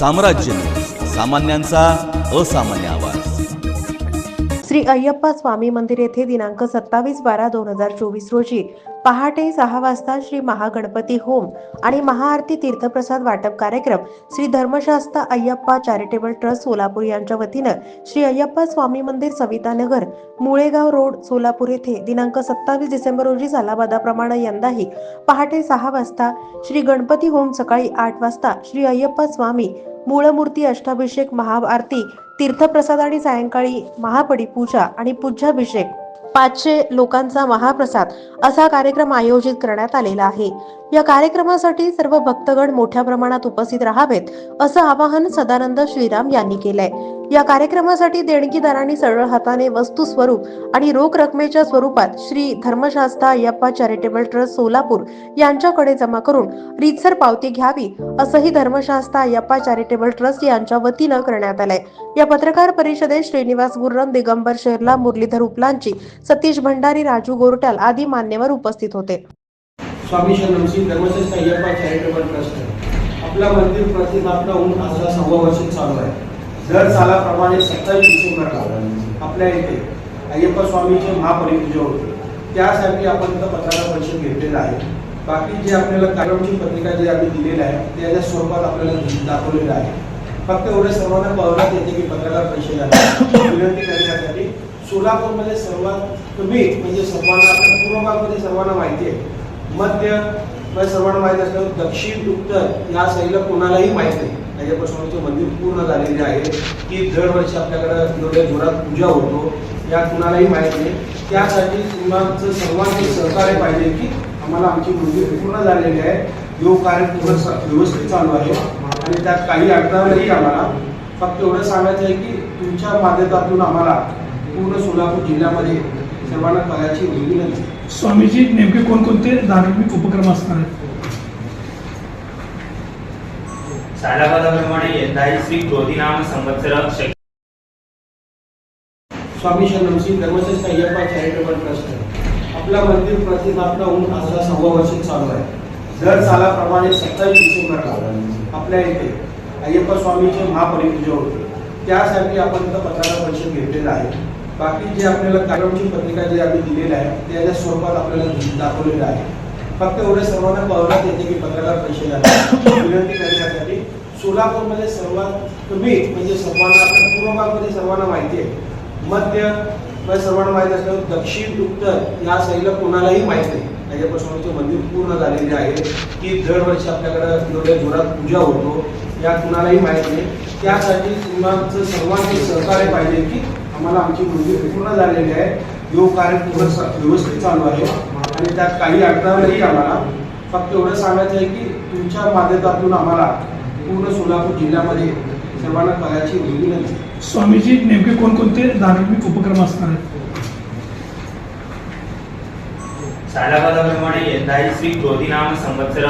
साम्राज्य सामान्यांचा असामान्य आवाज. श्री अय्यप्पा स्वामी मंदिर येथे दिनांक सत्तावीस बारा दोन हजार चोवीस रोजी पहाटे सहा वाजता श्री महागणपती होम आणि महाआरती तीर्थप्रसाद वाटप कार्यक्रम श्री धर्मशास्त्र अय्यप्पा चॅरिटेबल ट्रस्ट सोलापूर यांच्या वतीनं श्री अय्यप्पा स्वामी मंदिर सवितानगर मुळेगाव रोड सोलापूर येथे दिनांक सत्तावीस डिसेंबर रोजी झालाबादाप्रमाणे यंदाही पहाटे सहा वाजता श्री गणपती होम सकाळी आठ वाजता श्री अय्यप्पा स्वामी मूळमूर्ती अष्टाभिषेक महाआरती तीर्थप्रसाद आणि सायंकाळी महापडी पूजा आणि पूजाभिषेक पाचशे लोकांचा महाप्रसाद असा कार्यक्रम आयोजित करण्यात आलेला आहे. या कार्यक्रमासाठी सर्व भक्तगण मोठ्या प्रमाणात उपस्थित राहावेत असं आवाहन सदानंद श्रीराम यांनी केलंय. या कार्यक्रमासाठी देणगीदारांनी सरळ हाताने वस्तू स्वरूप आणि रोख रकमेच्या स्वरूपात श्री धर्मशास्ता अय्यप्पा चॅरिटेबल ट्रस्ट सोलापूर यांच्याकडे जमा करून रीतसर पावती घ्यावी असंही धर्मशास्ता अय्यप्पा चॅरिटेबल ट्रस्ट यांच्या वतीनं करण्यात आलंय. या पत्रकार परिषदेत श्रीनिवास गुर्रम दिगंबर शेरला मुरलीधर उपलांची सतीश भंडारी राजू गोरट्याल आदी मान्यवर उपस्थित होते. Swami Shri Dharmashreshtha Ayyappa charitable trust. आपला मंदिर प्रतिष्ठापना होऊन आजला सव्वा वर्ष चालू आहे. दर सालाप्रमाणे सत्तावीस डिसेंबरला आपल्या इथे अय्यप्पा स्वामीचे महापरिपूजा होते. त्यासाठी आपण इथं पत्रकार परिषद घेतलेलं आहे बाकी जे आपल्याला कार्यक्रमची पत्रिका जे आम्ही दिलेलं आहे त्याच्या स्वरूपात आपल्याला दाखवलेलं आहे फक्त एवढे सर्वांना कळवण्यात येते की पत्रकार परिषद विनंती करण्यासाठी सोलापूरमध्ये सर्वात कमी म्हणजे सर्वांना आपल्या पूर्व भागमध्ये सर्वांना माहिती आहे. मध्य सर्वांना माहिती असल्यावर दक्षिण उत्तर या साईडला कोणालाही माहीत नाही. त्याच्यापासूनचे मंदिर पूर्ण झालेले आहे. की दरवर्षी आपल्याकडे एवढ्या जोरात पूजा होतो. या कुणालाही माहिती नाही. त्यासाठी तुम्हाला सर्वांचे सहकार्य पाहिजे की आम्हाला आमची मंदिर पूर्ण झालेली आहे. योग कार्य पूर्ण व्यवस्थित चालू आहे. आणि त्यात काही अडथळा नाही आम्हाला फक्त एवढं सांगायचं आहे की तुमच्या माध्यमातून आम्हाला पूर्ण सोलापूर जिल्ह्यामध्ये सर्वांना करायची विनंती. स्वामीजी नेमके कोणकोणते धार्मिक उपक्रम असणार आहेत? सालाबादाप्रमाणे यंदाही श्री क्रोधीनाम संवत्सर स्वामी शरणम श्री धर्मश्रेष्ठ अय्यप्पा चॅरिटेबल ट्रस्ट आपला मंदिर प्रतिष्ठापना होऊन आजला सव्वा वर्ष चालू आहे. दर सालाप्रमाणे सत्तावीस डिसेंबरला आपल्या इथे अय्यप्पा स्वामीचे महापरिपूजा होते. त्यासाठी आपण इथं पत्रकार परिषद आहे बाकी जे आपल्याला कार्यक्रमची पत्रिका जे आम्ही दिलेली आहे त्याच्या स्वरूपात आपल्याला दाखवलेलं आहे. फक्त एवढे सर्वांना कळवण्यात येते की पत्रकार परिषद आहे विनंती सोलापूरमध्ये सर्वात कमी म्हणजे सर्वांना पूर्व भागमध्ये सर्वांना माहिती आहे. मध्य म्हणजे सर्वांना माहिती असल्यावर दक्षिण उत्तर या साईडला कोणालाही माहीत नाही. त्याच्यापासून मंदिर पूर्ण झालेले आहे. की दरवर्षी आपल्याकडे एवढ्या जोरात पूजा होतो या कुणालाही माहिती नाही. त्यासाठी तुम्हाला सर्वांचे सहकार्य पाहिजे की आम्हाला आमची मंदिर पूर्ण झालेली आहे. योग कार्य पूर्ण व्यवस्थित चालू आहे. आणि त्यात काही अडथळा नाही आम्हाला. फक्त एवढं सांगायचं आहे की तुमच्या माध्यमातून आम्हाला पूर्ण सोलापूर जिल्ह्यामध्ये सर्वांना करायची विनंती. स्वामीजी नेमके कोणकोणते धार्मिक उपक्रम असणार आहेत सालाबादाप्रमाणे यंदाही श्री क्रोधीनाम संवत्सर